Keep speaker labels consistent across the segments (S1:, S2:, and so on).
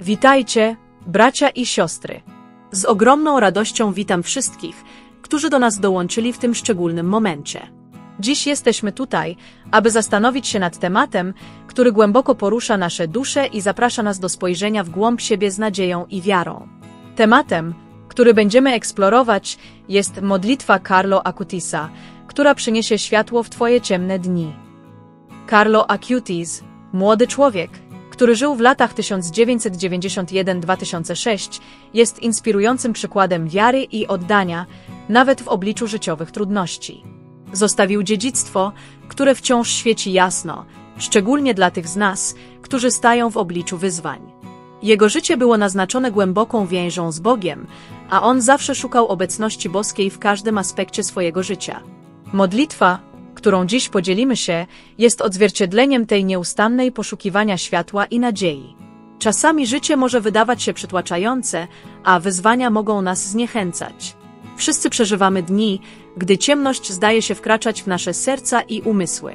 S1: Witajcie, bracia i siostry. Z ogromną radością witam wszystkich, którzy do nas dołączyli w tym szczególnym momencie. Dziś jesteśmy tutaj, aby zastanowić się nad tematem, który głęboko porusza nasze dusze i zaprasza nas do spojrzenia w głąb siebie z nadzieją i wiarą. Tematem, który będziemy eksplorować, jest modlitwa Carlo Acutisa, która przyniesie światło w Twoje ciemne dni. Carlo Acutis, młody człowiek, który żył w latach 1991-2006, jest inspirującym przykładem wiary i oddania, nawet w obliczu życiowych trudności. Zostawił dziedzictwo, które wciąż świeci jasno, szczególnie dla tych z nas, którzy stają w obliczu wyzwań. Jego życie było naznaczone głęboką więzią z Bogiem, a on zawsze szukał obecności boskiej w każdym aspekcie swojego życia. Modlitwa, którą dziś podzielimy się, jest odzwierciedleniem tej nieustannej poszukiwania światła i nadziei. Czasami życie może wydawać się przytłaczające, a wyzwania mogą nas zniechęcać. Wszyscy przeżywamy dni, gdy ciemność zdaje się wkraczać w nasze serca i umysły.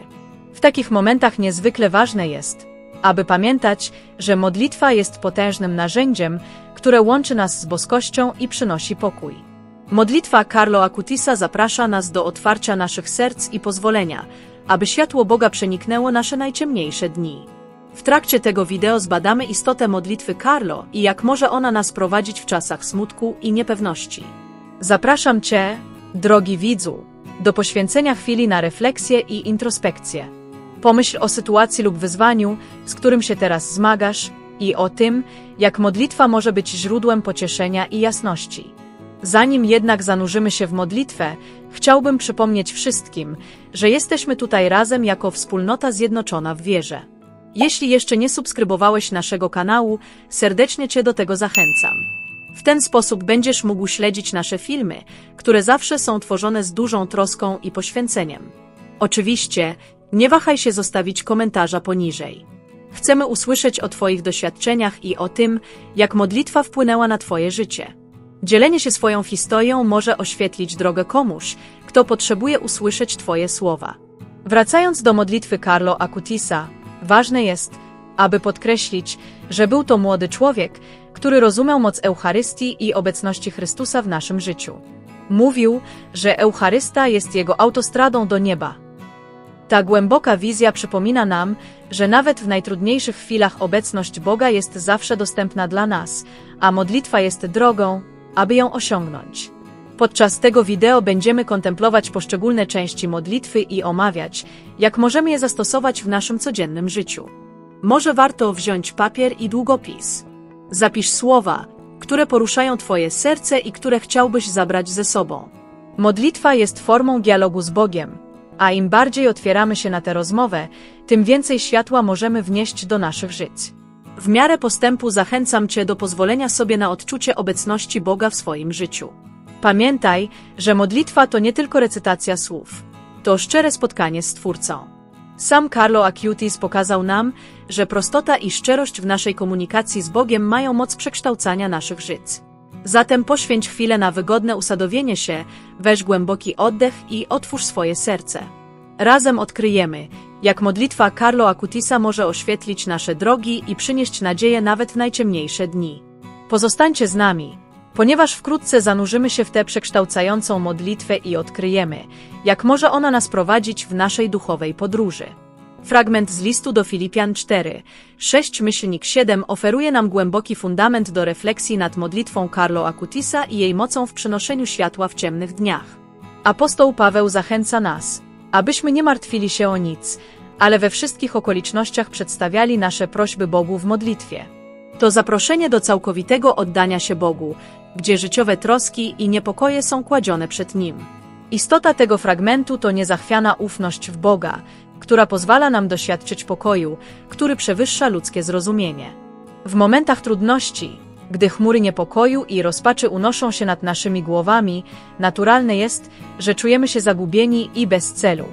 S1: W takich momentach niezwykle ważne jest, aby pamiętać, że modlitwa jest potężnym narzędziem, które łączy nas z boskością i przynosi pokój. Modlitwa Carlo Acutisa zaprasza nas do otwarcia naszych serc i pozwolenia, aby światło Boga przeniknęło nasze najciemniejsze dni. W trakcie tego wideo zbadamy istotę modlitwy Carlo i jak może ona nas prowadzić w czasach smutku i niepewności. Zapraszam Cię, drogi widzu, do poświęcenia chwili na refleksję i introspekcję. Pomyśl o sytuacji lub wyzwaniu, z którym się teraz zmagasz i o tym, jak modlitwa może być źródłem pocieszenia i jasności. Zanim jednak zanurzymy się w modlitwę, chciałbym przypomnieć wszystkim, że jesteśmy tutaj razem jako wspólnota zjednoczona w wierze. Jeśli jeszcze nie subskrybowałeś naszego kanału, serdecznie Cię do tego zachęcam. W ten sposób będziesz mógł śledzić nasze filmy, które zawsze są tworzone z dużą troską i poświęceniem. Oczywiście, nie wahaj się zostawić komentarza poniżej. Chcemy usłyszeć o Twoich doświadczeniach i o tym, jak modlitwa wpłynęła na Twoje życie. Dzielenie się swoją historią może oświetlić drogę komuś, kto potrzebuje usłyszeć Twoje słowa. Wracając do modlitwy Carlo Acutisa, ważne jest, aby podkreślić, że był to młody człowiek, który rozumiał moc Eucharystii i obecności Chrystusa w naszym życiu. Mówił, że Eucharysta jest jego autostradą do nieba. Ta głęboka wizja przypomina nam, że nawet w najtrudniejszych chwilach obecność Boga jest zawsze dostępna dla nas, a modlitwa jest drogą, aby ją osiągnąć. Podczas tego wideo będziemy kontemplować poszczególne części modlitwy i omawiać, jak możemy je zastosować w naszym codziennym życiu. Może warto wziąć papier i długopis. Zapisz słowa, które poruszają Twoje serce i które chciałbyś zabrać ze sobą. Modlitwa jest formą dialogu z Bogiem, a im bardziej otwieramy się na tę rozmowę, tym więcej światła możemy wnieść do naszych żyć. W miarę postępu zachęcam Cię do pozwolenia sobie na odczucie obecności Boga w swoim życiu. Pamiętaj, że modlitwa to nie tylko recytacja słów, to szczere spotkanie z Stwórcą. Sam Carlo Acutis pokazał nam, że prostota i szczerość w naszej komunikacji z Bogiem mają moc przekształcania naszych żyć. Zatem poświęć chwilę na wygodne usadowienie się, weź głęboki oddech i otwórz swoje serce. Razem odkryjemy, jak modlitwa Carlo Acutisa może oświetlić nasze drogi i przynieść nadzieję nawet w najciemniejsze dni. Pozostańcie z nami, ponieważ wkrótce zanurzymy się w tę przekształcającą modlitwę i odkryjemy, jak może ona nas prowadzić w naszej duchowej podróży. Fragment z listu do Filipian 4, 6 myślnik 7 oferuje nam głęboki fundament do refleksji nad modlitwą Carlo Acutisa i jej mocą w przynoszeniu światła w ciemnych dniach. Apostoł Paweł zachęca nas, abyśmy nie martwili się o nic, ale we wszystkich okolicznościach przedstawiali nasze prośby Bogu w modlitwie. To zaproszenie do całkowitego oddania się Bogu, gdzie życiowe troski i niepokoje są kładzione przed Nim. Istota tego fragmentu to niezachwiana ufność w Boga, która pozwala nam doświadczyć pokoju, który przewyższa ludzkie zrozumienie. W momentach trudności, gdy chmury niepokoju i rozpaczy unoszą się nad naszymi głowami, naturalne jest, że czujemy się zagubieni i bez celu.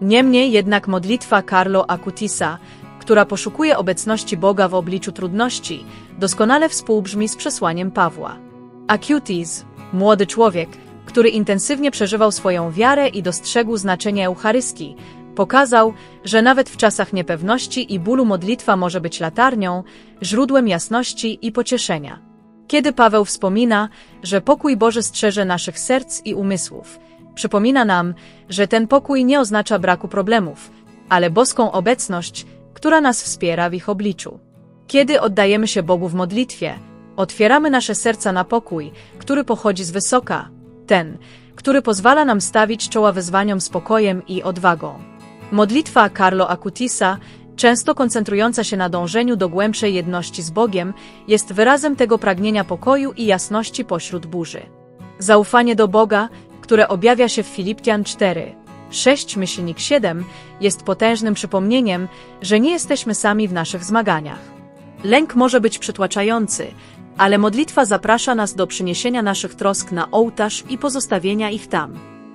S1: Niemniej jednak modlitwa Carlo Acutisa, która poszukuje obecności Boga w obliczu trudności, doskonale współbrzmi z przesłaniem Pawła. Acutis, młody człowiek, który intensywnie przeżywał swoją wiarę i dostrzegł znaczenie Eucharystii, Pokazał, że nawet w czasach niepewności i bólu modlitwa może być latarnią, źródłem jasności i pocieszenia. Kiedy Paweł wspomina, że pokój Boży strzeże naszych serc i umysłów, przypomina nam, że ten pokój nie oznacza braku problemów, ale boską obecność, która nas wspiera w ich obliczu. Kiedy oddajemy się Bogu w modlitwie, otwieramy nasze serca na pokój, który pochodzi z wysoka, ten, który pozwala nam stawić czoła wyzwaniom spokojem i odwagą. Modlitwa Carlo Acutisa, często koncentrująca się na dążeniu do głębszej jedności z Bogiem, jest wyrazem tego pragnienia pokoju i jasności pośród burzy. Zaufanie do Boga, które objawia się w Filiptian 4, 6 myślnik 7, jest potężnym przypomnieniem, że nie jesteśmy sami w naszych zmaganiach. Lęk może być przytłaczający, ale modlitwa zaprasza nas do przyniesienia naszych trosk na ołtarz i pozostawienia ich tam.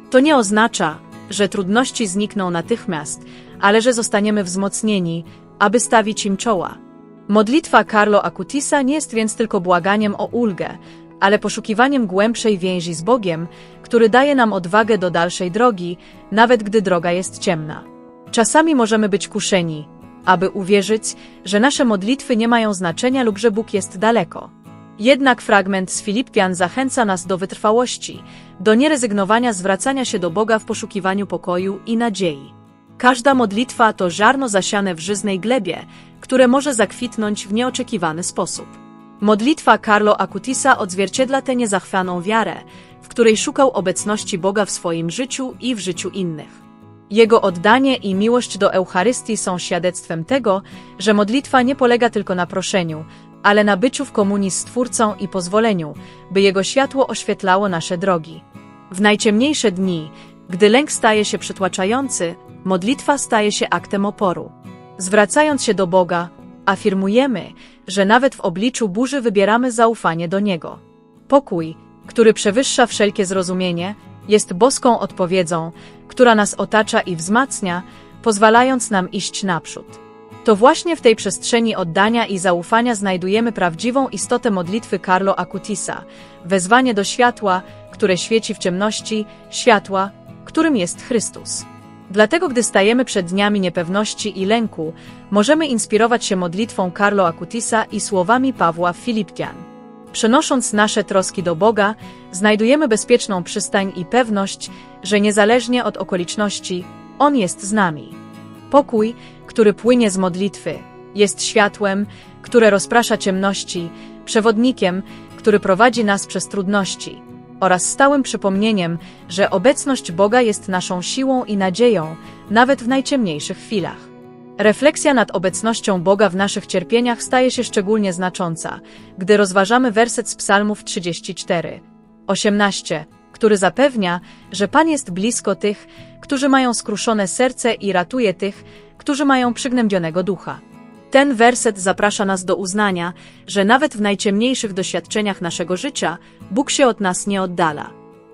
S1: To nie oznacza, że trudności znikną natychmiast, ale że zostaniemy wzmocnieni, aby stawić im czoła. Modlitwa Carlo Acutisa nie jest więc tylko błaganiem o ulgę, ale poszukiwaniem głębszej więzi z Bogiem, który daje nam odwagę do dalszej drogi, nawet gdy droga jest ciemna. Czasami możemy być kuszeni, aby uwierzyć, że nasze modlitwy nie mają znaczenia lub że Bóg jest daleko. Jednak fragment z Filipian zachęca nas do wytrwałości, do nierezygnowania zwracania się do Boga w poszukiwaniu pokoju i nadziei. Każda modlitwa to ziarno zasiane w żyznej glebie, które może zakwitnąć w nieoczekiwany sposób. Modlitwa Carlo Acutisa odzwierciedla tę niezachwianą wiarę, w której szukał obecności Boga w swoim życiu i w życiu innych. Jego oddanie i miłość do Eucharystii są świadectwem tego, że modlitwa nie polega tylko na proszeniu, ale na byciu w komunii z Twórcą i pozwoleniu, by Jego światło oświetlało nasze drogi. W najciemniejsze dni, gdy lęk staje się przytłaczający, modlitwa staje się aktem oporu. Zwracając się do Boga, afirmujemy, że nawet w obliczu burzy wybieramy zaufanie do Niego. Pokój, który przewyższa wszelkie zrozumienie, jest boską odpowiedzią, która nas otacza i wzmacnia, pozwalając nam iść naprzód. To właśnie w tej przestrzeni oddania i zaufania znajdujemy prawdziwą istotę modlitwy Carlo Acutisa, wezwanie do światła, które świeci w ciemności, światła, którym jest Chrystus. Dlatego, gdy stajemy przed dniami niepewności i lęku, możemy inspirować się modlitwą Carlo Acutisa i słowami Pawła Filipkian. Przenosząc nasze troski do Boga, znajdujemy bezpieczną przystań i pewność, że niezależnie od okoliczności, On jest z nami. Pokój, który płynie z modlitwy, jest światłem, które rozprasza ciemności, przewodnikiem, który prowadzi nas przez trudności, oraz stałym przypomnieniem, że obecność Boga jest naszą siłą i nadzieją, nawet w najciemniejszych chwilach. Refleksja nad obecnością Boga w naszych cierpieniach staje się szczególnie znacząca, gdy rozważamy werset z Psalmów 34, 18, który zapewnia, że Pan jest blisko tych, którzy mają skruszone serce i ratuje tych, którzy mają przygnębionego ducha. Ten werset zaprasza nas do uznania, że nawet w najciemniejszych doświadczeniach naszego życia Bóg się od nas nie oddala.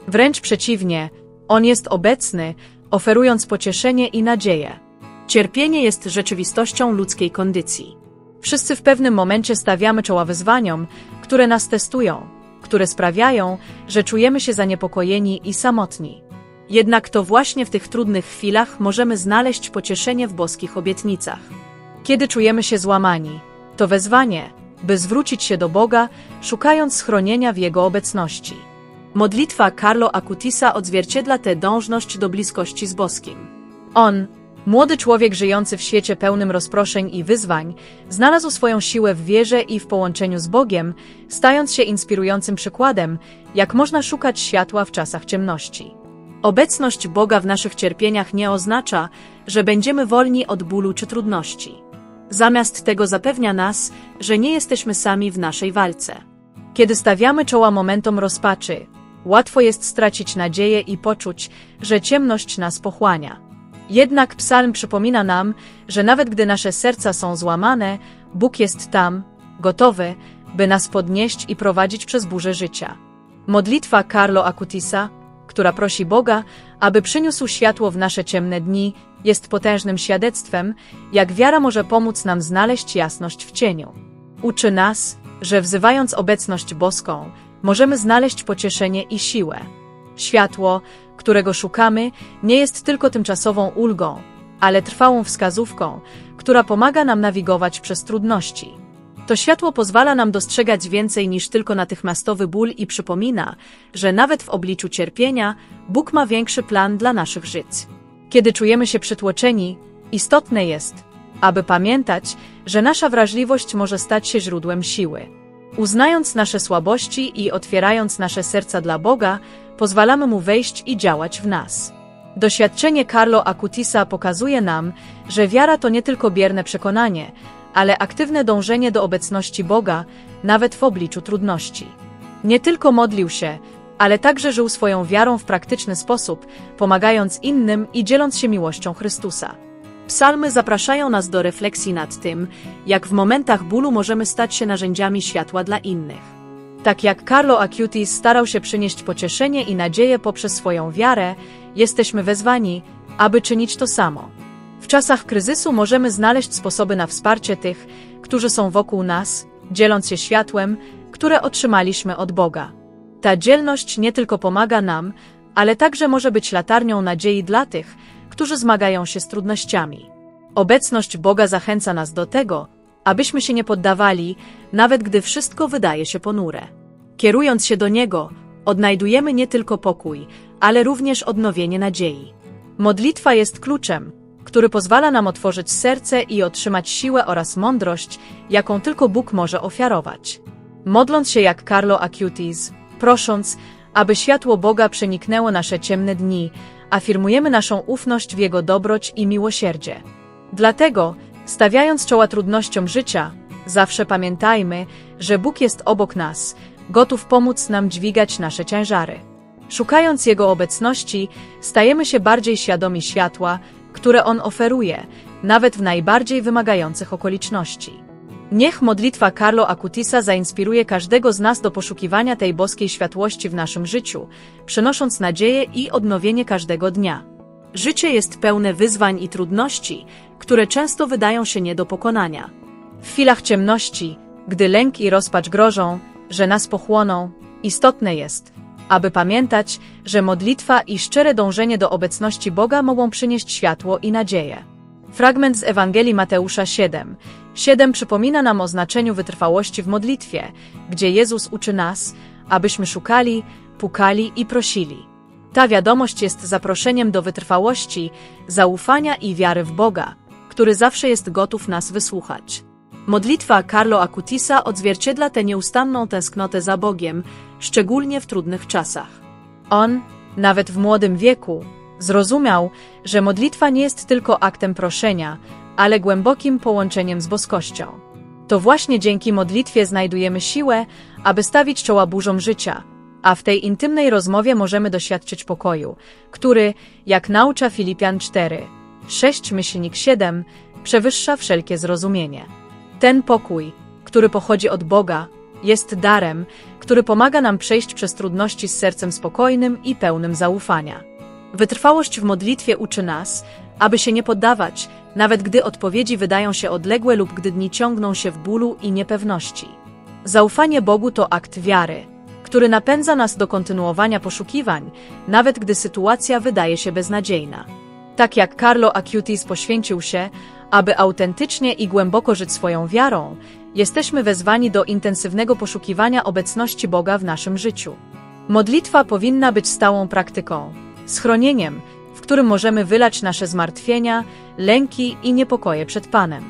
S1: Wręcz przeciwnie, On jest obecny, oferując pocieszenie i nadzieję. Cierpienie jest rzeczywistością ludzkiej kondycji. Wszyscy w pewnym momencie stawiamy czoła wyzwaniom, które nas testują, które sprawiają, że czujemy się zaniepokojeni i samotni. Jednak to właśnie w tych trudnych chwilach możemy znaleźć pocieszenie w boskich obietnicach. Kiedy czujemy się złamani, to wezwanie, by zwrócić się do Boga, szukając schronienia w Jego obecności. Modlitwa Carlo Acutisa odzwierciedla tę dążność do bliskości z boskim. On, młody człowiek żyjący w świecie pełnym rozproszeń i wyzwań, znalazł swoją siłę w wierze i w połączeniu z Bogiem, stając się inspirującym przykładem, jak można szukać światła w czasach ciemności. Obecność Boga w naszych cierpieniach nie oznacza, że będziemy wolni od bólu czy trudności. Zamiast tego zapewnia nas, że nie jesteśmy sami w naszej walce. Kiedy stawiamy czoła momentom rozpaczy, łatwo jest stracić nadzieję i poczuć, że ciemność nas pochłania. Jednak psalm przypomina nam, że nawet gdy nasze serca są złamane, Bóg jest tam, gotowy, by nas podnieść i prowadzić przez burzę życia. Modlitwa Carlo Acutisa, która prosi Boga, aby przyniósł światło w nasze ciemne dni, jest potężnym świadectwem, jak wiara może pomóc nam znaleźć jasność w cieniu. Uczy nas, że wzywając obecność boską, możemy znaleźć pocieszenie i siłę. Światło, którego szukamy, nie jest tylko tymczasową ulgą, ale trwałą wskazówką, która pomaga nam nawigować przez trudności. To światło pozwala nam dostrzegać więcej niż tylko natychmiastowy ból i przypomina, że nawet w obliczu cierpienia Bóg ma większy plan dla naszych żyć. Kiedy czujemy się przytłoczeni, istotne jest, aby pamiętać, że nasza wrażliwość może stać się źródłem siły. Uznając nasze słabości i otwierając nasze serca dla Boga, pozwalamy Mu wejść i działać w nas. Doświadczenie Carlo Acutisa pokazuje nam, że wiara to nie tylko bierne przekonanie, ale aktywne dążenie do obecności Boga, nawet w obliczu trudności. Nie tylko modlił się, ale także żył swoją wiarą w praktyczny sposób, pomagając innym i dzieląc się miłością Chrystusa. Psalmy zapraszają nas do refleksji nad tym, jak w momentach bólu możemy stać się narzędziami światła dla innych. Tak jak Carlo Acutis starał się przynieść pocieszenie i nadzieję poprzez swoją wiarę, jesteśmy wezwani, aby czynić to samo. W czasach kryzysu możemy znaleźć sposoby na wsparcie tych, którzy są wokół nas, dzieląc się światłem, które otrzymaliśmy od Boga. Ta dzielność nie tylko pomaga nam, ale także może być latarnią nadziei dla tych, którzy zmagają się z trudnościami. Obecność Boga zachęca nas do tego, abyśmy się nie poddawali, nawet gdy wszystko wydaje się ponure. Kierując się do Niego, odnajdujemy nie tylko pokój, ale również odnowienie nadziei. Modlitwa jest kluczem, który pozwala nam otworzyć serce i otrzymać siłę oraz mądrość, jaką tylko Bóg może ofiarować. Modląc się jak Carlo Acutis, prosząc, aby światło Boga przeniknęło nasze ciemne dni, afirmujemy naszą ufność w Jego dobroć i miłosierdzie. Dlatego, stawiając czoła trudnościom życia, zawsze pamiętajmy, że Bóg jest obok nas, gotów pomóc nam dźwigać nasze ciężary. Szukając Jego obecności, stajemy się bardziej świadomi światła, które On oferuje, nawet w najbardziej wymagających okoliczności. Niech modlitwa Carlo Acutisa zainspiruje każdego z nas do poszukiwania tej boskiej światłości w naszym życiu, przynosząc nadzieję i odnowienie każdego dnia. Życie jest pełne wyzwań i trudności, które często wydają się nie do pokonania. W chwilach ciemności, gdy lęk i rozpacz grożą, że nas pochłoną, istotne jest, aby pamiętać, że modlitwa i szczere dążenie do obecności Boga mogą przynieść światło i nadzieję. Fragment z Ewangelii Mateusza 7. 7 przypomina nam o znaczeniu wytrwałości w modlitwie, gdzie Jezus uczy nas, abyśmy szukali, pukali i prosili. Ta wiadomość jest zaproszeniem do wytrwałości, zaufania i wiary w Boga, który zawsze jest gotów nas wysłuchać. Modlitwa Carlo Acutisa odzwierciedla tę nieustanną tęsknotę za Bogiem, szczególnie w trudnych czasach. On, nawet w młodym wieku, zrozumiał, że modlitwa nie jest tylko aktem proszenia, ale głębokim połączeniem z boskością. To właśnie dzięki modlitwie znajdujemy siłę, aby stawić czoła burzom życia, a w tej intymnej rozmowie możemy doświadczyć pokoju, który, jak naucza Filipian 4, 6 myślnik 7, przewyższa wszelkie zrozumienie. Ten pokój, który pochodzi od Boga, jest darem, który pomaga nam przejść przez trudności z sercem spokojnym i pełnym zaufania. Wytrwałość w modlitwie uczy nas, aby się nie poddawać, nawet gdy odpowiedzi wydają się odległe lub gdy dni ciągną się w bólu i niepewności. Zaufanie Bogu to akt wiary, który napędza nas do kontynuowania poszukiwań, nawet gdy sytuacja wydaje się beznadziejna. Tak jak Carlo Acutis poświęcił się, aby autentycznie i głęboko żyć swoją wiarą, jesteśmy wezwani do intensywnego poszukiwania obecności Boga w naszym życiu. Modlitwa powinna być stałą praktyką, schronieniem, w którym możemy wylać nasze zmartwienia, lęki i niepokoje przed Panem.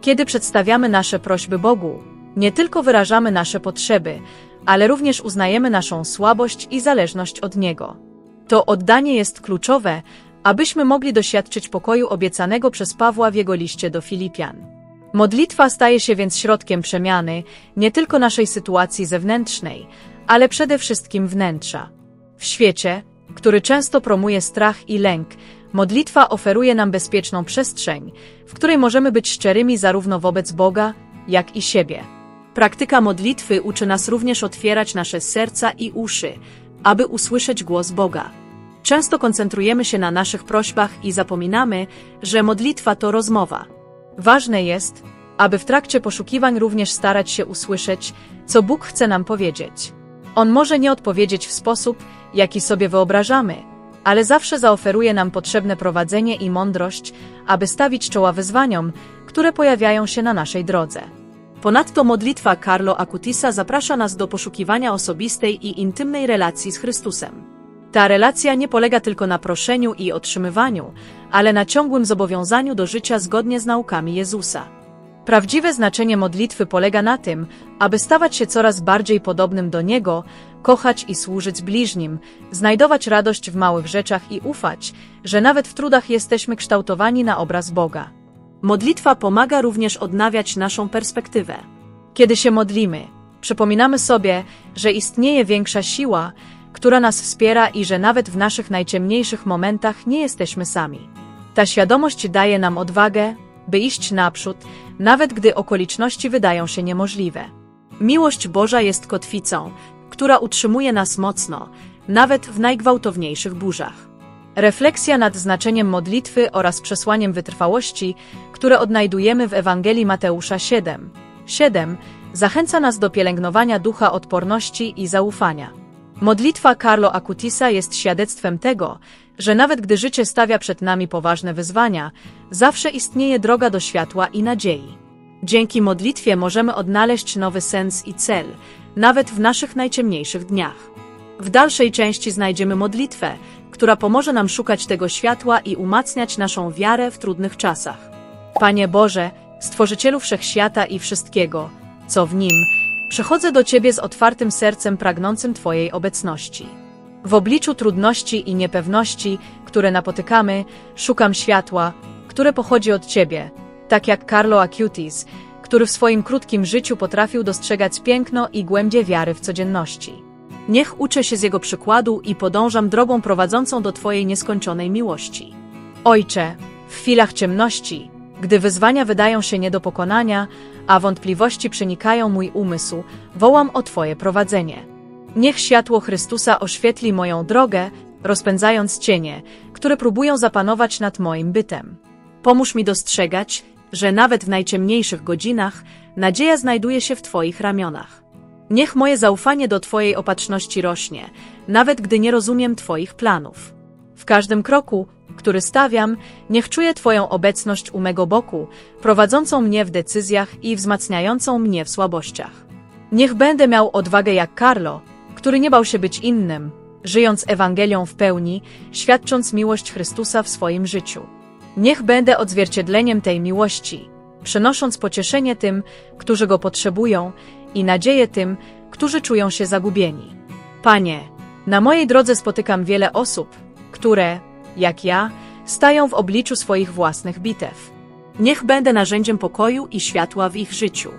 S1: Kiedy przedstawiamy nasze prośby Bogu, nie tylko wyrażamy nasze potrzeby, ale również uznajemy naszą słabość i zależność od Niego. To oddanie jest kluczowe, abyśmy mogli doświadczyć pokoju obiecanego przez Pawła w jego liście do Filipian. Modlitwa staje się więc środkiem przemiany nie tylko naszej sytuacji zewnętrznej, ale przede wszystkim wnętrza. W świecie, który często promuje strach i lęk, modlitwa oferuje nam bezpieczną przestrzeń, w której możemy być szczerymi zarówno wobec Boga, jak i siebie. Praktyka modlitwy uczy nas również otwierać nasze serca i uszy, aby usłyszeć głos Boga. Często koncentrujemy się na naszych prośbach i zapominamy, że modlitwa to rozmowa. Ważne jest, aby w trakcie poszukiwań również starać się usłyszeć, co Bóg chce nam powiedzieć. On może nie odpowiedzieć w sposób, jaki sobie wyobrażamy, ale zawsze zaoferuje nam potrzebne prowadzenie i mądrość, aby stawić czoła wyzwaniom, które pojawiają się na naszej drodze. Ponadto modlitwa Carlo Acutisa zaprasza nas do poszukiwania osobistej i intymnej relacji z Chrystusem. Ta relacja nie polega tylko na proszeniu i otrzymywaniu, ale na ciągłym zobowiązaniu do życia zgodnie z naukami Jezusa. Prawdziwe znaczenie modlitwy polega na tym, aby stawać się coraz bardziej podobnym do Niego, kochać i służyć bliźnim, znajdować radość w małych rzeczach i ufać, że nawet w trudach jesteśmy kształtowani na obraz Boga. Modlitwa pomaga również odnawiać naszą perspektywę. Kiedy się modlimy, przypominamy sobie, że istnieje większa siła, która nas wspiera i że nawet w naszych najciemniejszych momentach nie jesteśmy sami. Ta świadomość daje nam odwagę, by iść naprzód, nawet gdy okoliczności wydają się niemożliwe. Miłość Boża jest kotwicą, która utrzymuje nas mocno, nawet w najgwałtowniejszych burzach. Refleksja nad znaczeniem modlitwy oraz przesłaniem wytrwałości, które odnajdujemy w Ewangelii Mateusza 7. 7 zachęca nas do pielęgnowania ducha odporności i zaufania. Modlitwa Carlo Acutisa jest świadectwem tego, że nawet gdy życie stawia przed nami poważne wyzwania, zawsze istnieje droga do światła i nadziei. Dzięki modlitwie możemy odnaleźć nowy sens i cel, nawet w naszych najciemniejszych dniach. W dalszej części znajdziemy modlitwę, która pomoże nam szukać tego światła i umacniać naszą wiarę w trudnych czasach. Panie Boże, Stworzycielu Wszechświata i wszystkiego, co w nim, przychodzę do Ciebie z otwartym sercem pragnącym Twojej obecności. W obliczu trudności i niepewności, które napotykamy, szukam światła, które pochodzi od Ciebie, tak jak Carlo Acutis, który w swoim krótkim życiu potrafił dostrzegać piękno i głębie wiary w codzienności. Niech uczę się z jego przykładu i podążam drogą prowadzącą do Twojej nieskończonej miłości. Ojcze, w chwilach ciemności, gdy wyzwania wydają się nie do pokonania, a wątpliwości przenikają mój umysł, wołam o Twoje prowadzenie. Niech światło Chrystusa oświetli moją drogę, rozpędzając cienie, które próbują zapanować nad moim bytem. Pomóż mi dostrzegać, że nawet w najciemniejszych godzinach nadzieja znajduje się w Twoich ramionach. Niech moje zaufanie do Twojej opatrzności rośnie, nawet gdy nie rozumiem Twoich planów. W każdym kroku, który stawiam, niech czuję Twoją obecność u mego boku, prowadzącą mnie w decyzjach i wzmacniającą mnie w słabościach. Niech będę miał odwagę jak Carlo, który nie bał się być innym, żyjąc Ewangelią w pełni, świadcząc miłość Chrystusa w swoim życiu. Niech będę odzwierciedleniem tej miłości, przynosząc pocieszenie tym, którzy go potrzebują i nadzieję tym, którzy czują się zagubieni. Panie, na mojej drodze spotykam wiele osób, które, jak ja, stają w obliczu swoich własnych bitew. Niech będę narzędziem pokoju i światła w ich życiu.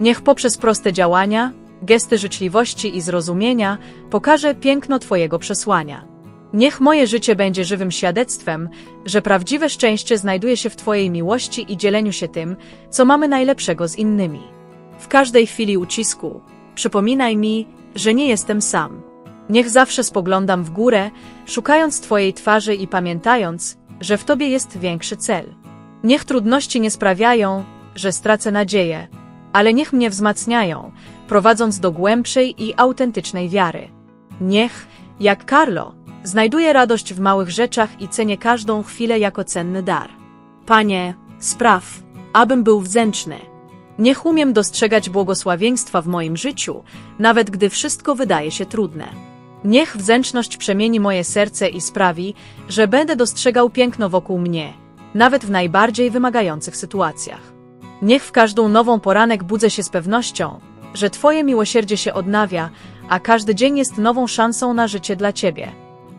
S1: Niech poprzez proste działania, gesty życzliwości i zrozumienia pokażę piękno Twojego przesłania. Niech moje życie będzie żywym świadectwem, że prawdziwe szczęście znajduje się w Twojej miłości i dzieleniu się tym, co mamy najlepszego z innymi. W każdej chwili ucisku przypominaj mi, że nie jestem sam. Niech zawsze spoglądam w górę, szukając Twojej twarzy i pamiętając, że w Tobie jest większy cel. Niech trudności nie sprawiają, że stracę nadzieję, ale niech mnie wzmacniają, prowadząc do głębszej i autentycznej wiary. Niech, jak Carlo, znajduję radość w małych rzeczach i cenię każdą chwilę jako cenny dar. Panie, spraw, abym był wdzięczny. Niech umiem dostrzegać błogosławieństwa w moim życiu, nawet gdy wszystko wydaje się trudne. Niech wdzięczność przemieni moje serce i sprawi, że będę dostrzegał piękno wokół mnie, nawet w najbardziej wymagających sytuacjach. Niech w każdą nową poranek budzę się z pewnością, że Twoje miłosierdzie się odnawia, a każdy dzień jest nową szansą na życie dla Ciebie.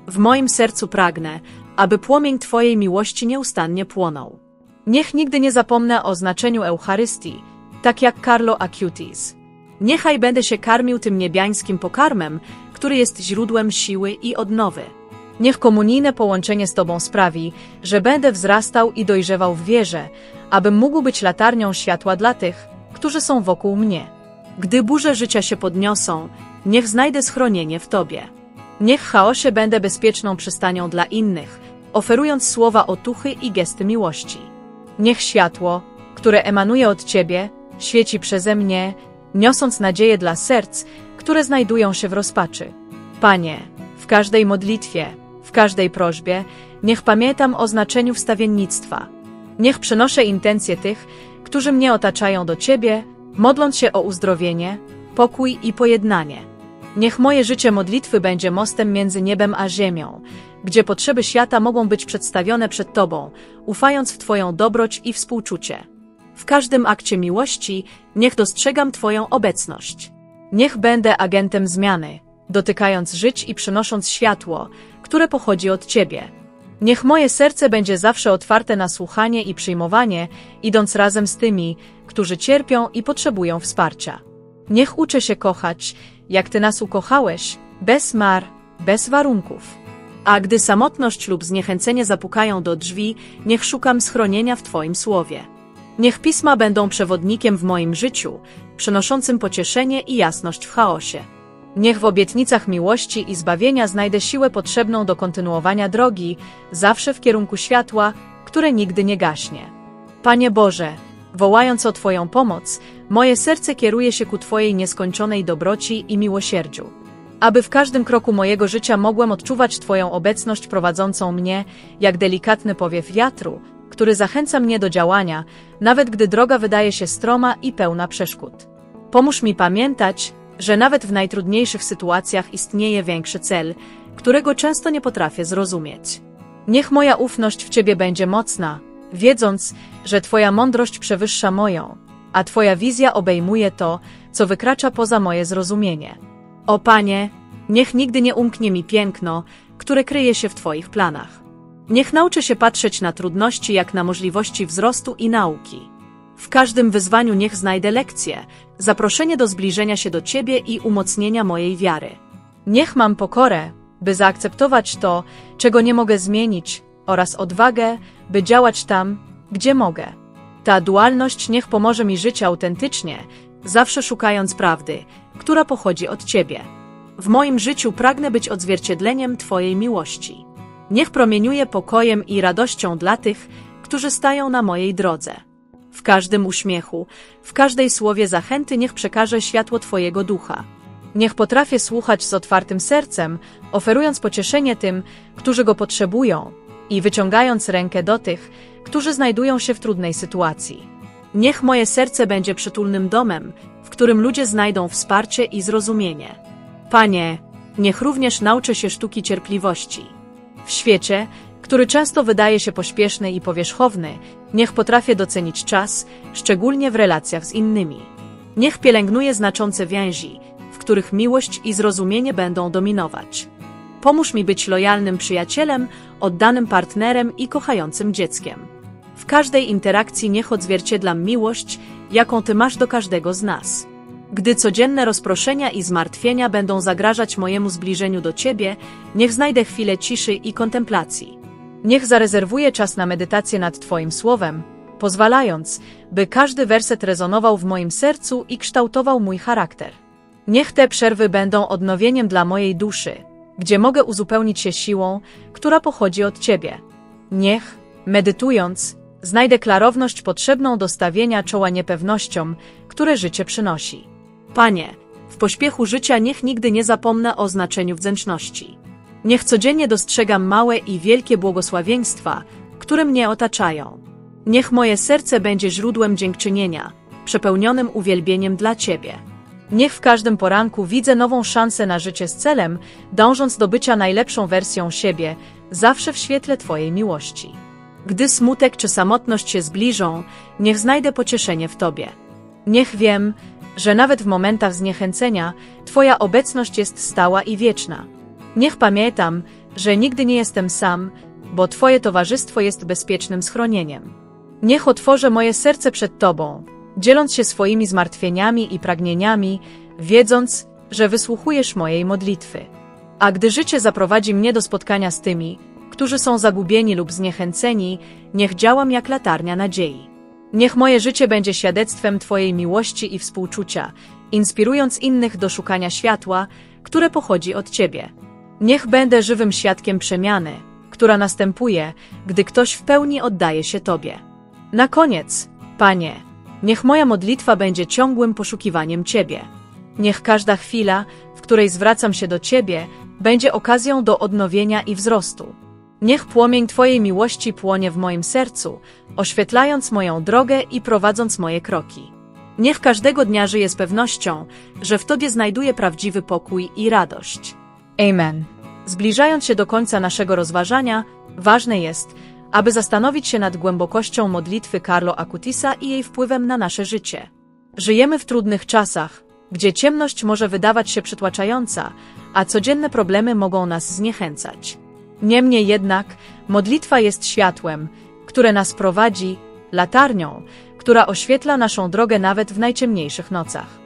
S1: W moim sercu pragnę, aby płomień Twojej miłości nieustannie płonął. Niech nigdy nie zapomnę o znaczeniu Eucharystii, tak jak Carlo Acutis. Niechaj będę się karmił tym niebiańskim pokarmem, który jest źródłem siły i odnowy. Niech komunijne połączenie z Tobą sprawi, że będę wzrastał i dojrzewał w wierze, abym mógł być latarnią światła dla tych, którzy są wokół mnie. Gdy burze życia się podniosą, niech znajdę schronienie w Tobie. Niech chaosie będę bezpieczną przystanią dla innych, oferując słowa otuchy i gesty miłości. Niech światło, które emanuje od Ciebie, świeci przeze mnie, niosąc nadzieję dla serc, które znajdują się w rozpaczy. Panie, w każdej modlitwie, w każdej prośbie niech pamiętam o znaczeniu wstawiennictwa. Niech przenoszę intencje tych, którzy mnie otaczają do Ciebie, modląc się o uzdrowienie, pokój i pojednanie. Niech moje życie modlitwy będzie mostem między niebem a ziemią, gdzie potrzeby świata mogą być przedstawione przed Tobą, ufając w Twoją dobroć i współczucie. W każdym akcie miłości niech dostrzegam Twoją obecność. Niech będę agentem zmiany, dotykając żyć i przynosząc światło, które pochodzi od Ciebie. Niech moje serce będzie zawsze otwarte na słuchanie i przyjmowanie, idąc razem z tymi, którzy cierpią i potrzebują wsparcia. Niech uczę się kochać, jak Ty nas ukochałeś, bez mar, bez warunków. A gdy samotność lub zniechęcenie zapukają do drzwi, niech szukam schronienia w Twoim słowie. Niech pisma będą przewodnikiem w moim życiu, przynoszącym pocieszenie i jasność w chaosie. Niech w obietnicach miłości i zbawienia znajdę siłę potrzebną do kontynuowania drogi, zawsze w kierunku światła, które nigdy nie gaśnie. Panie Boże, wołając o Twoją pomoc, moje serce kieruje się ku Twojej nieskończonej dobroci i miłosierdziu. Aby w każdym kroku mojego życia mogłem odczuwać Twoją obecność prowadzącą mnie, jak delikatny powiew wiatru, który zachęca mnie do działania, nawet gdy droga wydaje się stroma i pełna przeszkód. Pomóż mi pamiętać, że nawet w najtrudniejszych sytuacjach istnieje większy cel, którego często nie potrafię zrozumieć. Niech moja ufność w Ciebie będzie mocna, wiedząc, że Twoja mądrość przewyższa moją, a Twoja wizja obejmuje to, co wykracza poza moje zrozumienie. O Panie, niech nigdy nie umknie mi piękno, które kryje się w Twoich planach. Niech nauczę się patrzeć na trudności jak na możliwości wzrostu i nauki. W każdym wyzwaniu niech znajdę lekcję, zaproszenie do zbliżenia się do Ciebie i umocnienia mojej wiary. Niech mam pokorę, by zaakceptować to, czego nie mogę zmienić, oraz odwagę, by działać tam, gdzie mogę. Ta dualność niech pomoże mi żyć autentycznie, zawsze szukając prawdy, która pochodzi od Ciebie. W moim życiu pragnę być odzwierciedleniem Twojej miłości. Niech promieniuje pokojem i radością dla tych, którzy stają na mojej drodze. W każdym uśmiechu, w każdej słowie zachęty niech przekaże światło Twojego ducha. Niech potrafię słuchać z otwartym sercem, oferując pocieszenie tym, którzy go potrzebują i wyciągając rękę do tych, którzy znajdują się w trudnej sytuacji. Niech moje serce będzie przytulnym domem, w którym ludzie znajdą wsparcie i zrozumienie. Panie, niech również nauczę się sztuki cierpliwości. W świecie, który często wydaje się pośpieszny i powierzchowny, niech potrafię docenić czas, szczególnie w relacjach z innymi. Niech pielęgnuje znaczące więzi, w których miłość i zrozumienie będą dominować. Pomóż mi być lojalnym przyjacielem, oddanym partnerem i kochającym dzieckiem. W każdej interakcji niech odzwierciedlam miłość, jaką Ty masz do każdego z nas. Gdy codzienne rozproszenia i zmartwienia będą zagrażać mojemu zbliżeniu do Ciebie, niech znajdę chwilę ciszy i kontemplacji. Niech zarezerwuję czas na medytację nad Twoim słowem, pozwalając, by każdy werset rezonował w moim sercu i kształtował mój charakter. Niech te przerwy będą odnowieniem dla mojej duszy, gdzie mogę uzupełnić się siłą, która pochodzi od Ciebie. Niech, medytując, znajdę klarowność potrzebną do stawienia czoła niepewnościom, które życie przynosi. Panie, w pośpiechu życia niech nigdy nie zapomnę o znaczeniu wdzięczności. Niech codziennie dostrzegam małe i wielkie błogosławieństwa, które mnie otaczają. Niech moje serce będzie źródłem dziękczynienia, przepełnionym uwielbieniem dla Ciebie. Niech w każdym poranku widzę nową szansę na życie z celem, dążąc do bycia najlepszą wersją siebie, zawsze w świetle Twojej miłości. Gdy smutek czy samotność się zbliżą, niech znajdę pocieszenie w Tobie. Niech wiem, że nawet w momentach zniechęcenia Twoja obecność jest stała i wieczna. Niech pamiętam, że nigdy nie jestem sam, bo Twoje towarzystwo jest bezpiecznym schronieniem. Niech otworzę moje serce przed Tobą, dzieląc się swoimi zmartwieniami i pragnieniami, wiedząc, że wysłuchujesz mojej modlitwy. A gdy życie zaprowadzi mnie do spotkania z tymi, którzy są zagubieni lub zniechęceni, niech działam jak latarnia nadziei. Niech moje życie będzie świadectwem Twojej miłości i współczucia, inspirując innych do szukania światła, które pochodzi od Ciebie. Niech będę żywym świadkiem przemiany, która następuje, gdy ktoś w pełni oddaje się Tobie. Na koniec, Panie, niech moja modlitwa będzie ciągłym poszukiwaniem Ciebie. Niech każda chwila, w której zwracam się do Ciebie, będzie okazją do odnowienia i wzrostu. Niech płomień Twojej miłości płonie w moim sercu, oświetlając moją drogę i prowadząc moje kroki. Niech każdego dnia żyję z pewnością, że w Tobie znajduję prawdziwy pokój i radość. Amen. Zbliżając się do końca naszego rozważania, ważne jest, aby zastanowić się nad głębokością modlitwy Carlo Acutisa i jej wpływem na nasze życie. Żyjemy w trudnych czasach, gdzie ciemność może wydawać się przytłaczająca, a codzienne problemy mogą nas zniechęcać. Niemniej jednak, modlitwa jest światłem, które nas prowadzi, latarnią, która oświetla naszą drogę nawet w najciemniejszych nocach.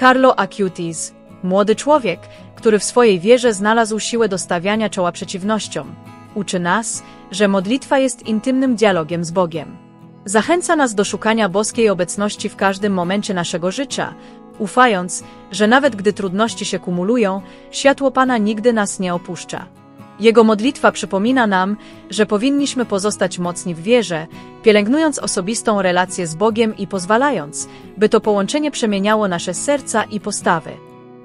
S1: Carlo Acutis, młody człowiek, który w swojej wierze znalazł siłę do stawiania czoła przeciwnościom, uczy nas, że modlitwa jest intymnym dialogiem z Bogiem. Zachęca nas do szukania boskiej obecności w każdym momencie naszego życia, ufając, że nawet gdy trudności się kumulują, światło Pana nigdy nas nie opuszcza. Jego modlitwa przypomina nam, że powinniśmy pozostać mocni w wierze, pielęgnując osobistą relację z Bogiem i pozwalając, by to połączenie przemieniało nasze serca i postawy.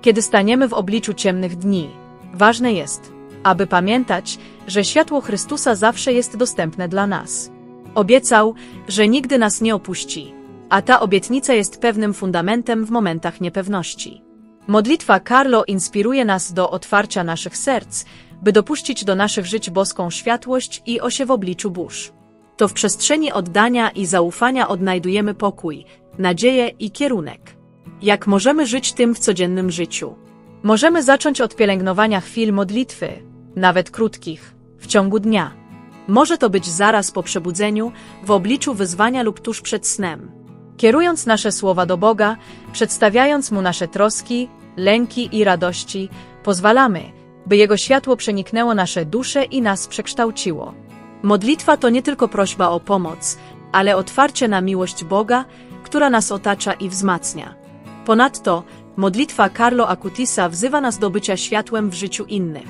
S1: Kiedy staniemy w obliczu ciemnych dni, ważne jest, aby pamiętać, że światło Chrystusa zawsze jest dostępne dla nas. Obiecał, że nigdy nas nie opuści, a ta obietnica jest pewnym fundamentem w momentach niepewności. Modlitwa Carlo inspiruje nas do otwarcia naszych serc, by dopuścić do naszych żyć boską światłość i osie w obliczu burz. To w przestrzeni oddania i zaufania odnajdujemy pokój, nadzieję i kierunek. Jak możemy żyć tym w codziennym życiu? Możemy zacząć od pielęgnowania chwil modlitwy, nawet krótkich, w ciągu dnia. Może to być zaraz po przebudzeniu, w obliczu wyzwania lub tuż przed snem. Kierując nasze słowa do Boga, przedstawiając Mu nasze troski, lęki i radości, pozwalamy, by Jego światło przeniknęło nasze dusze i nas przekształciło. Modlitwa to nie tylko prośba o pomoc, ale otwarcie na miłość Boga, która nas otacza i wzmacnia. Ponadto, modlitwa Carlo Acutisa wzywa nas do bycia światłem w życiu innych.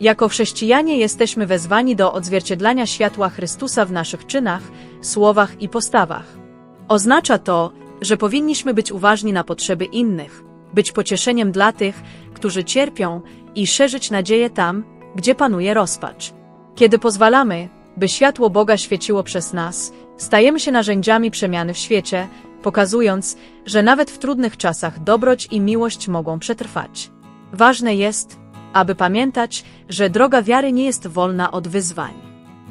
S1: Jako chrześcijanie jesteśmy wezwani do odzwierciedlania światła Chrystusa w naszych czynach, słowach i postawach. Oznacza to, że powinniśmy być uważni na potrzeby innych, być pocieszeniem dla tych, którzy cierpią i szerzyć nadzieję tam, gdzie panuje rozpacz. Kiedy pozwalamy, by światło Boga świeciło przez nas, stajemy się narzędziami przemiany w świecie, pokazując, że nawet w trudnych czasach dobroć i miłość mogą przetrwać. Ważne jest, aby pamiętać, że droga wiary nie jest wolna od wyzwań.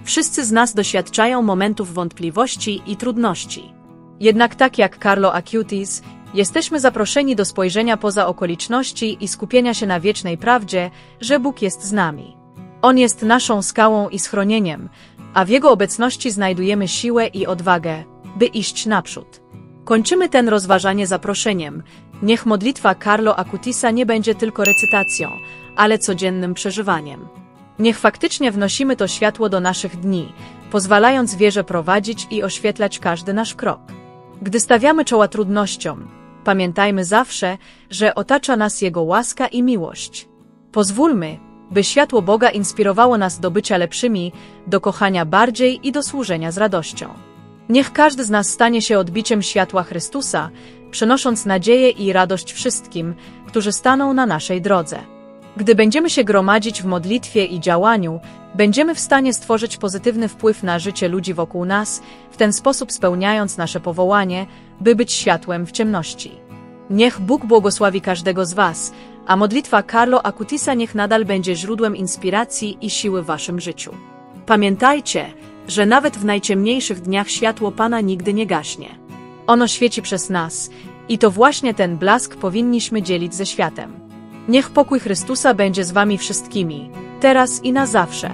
S1: Wszyscy z nas doświadczają momentów wątpliwości i trudności. Jednak tak jak Carlo Acutis, jesteśmy zaproszeni do spojrzenia poza okoliczności i skupienia się na wiecznej prawdzie, że Bóg jest z nami. On jest naszą skałą i schronieniem, a w Jego obecności znajdujemy siłę i odwagę, by iść naprzód. Kończymy ten rozważanie zaproszeniem. Niech modlitwa Carlo Acutisa nie będzie tylko recytacją, ale codziennym przeżywaniem. Niech faktycznie wnosimy to światło do naszych dni, pozwalając wierze prowadzić i oświetlać każdy nasz krok. Gdy stawiamy czoła trudnościom, pamiętajmy zawsze, że otacza nas Jego łaska i miłość. Pozwólmy, by światło Boga inspirowało nas do bycia lepszymi, do kochania bardziej i do służenia z radością. Niech każdy z nas stanie się odbiciem światła Chrystusa, przynosząc nadzieję i radość wszystkim, którzy staną na naszej drodze. Gdy będziemy się gromadzić w modlitwie i działaniu, będziemy w stanie stworzyć pozytywny wpływ na życie ludzi wokół nas, w ten sposób spełniając nasze powołanie, by być światłem w ciemności. Niech Bóg błogosławi każdego z Was, a modlitwa Carlo Acutisa niech nadal będzie źródłem inspiracji i siły w Waszym życiu. Pamiętajcie, że nawet w najciemniejszych dniach światło Pana nigdy nie gaśnie. Ono świeci przez nas i to właśnie ten blask powinniśmy dzielić ze światem. Niech pokój Chrystusa będzie z wami wszystkimi, teraz i na zawsze.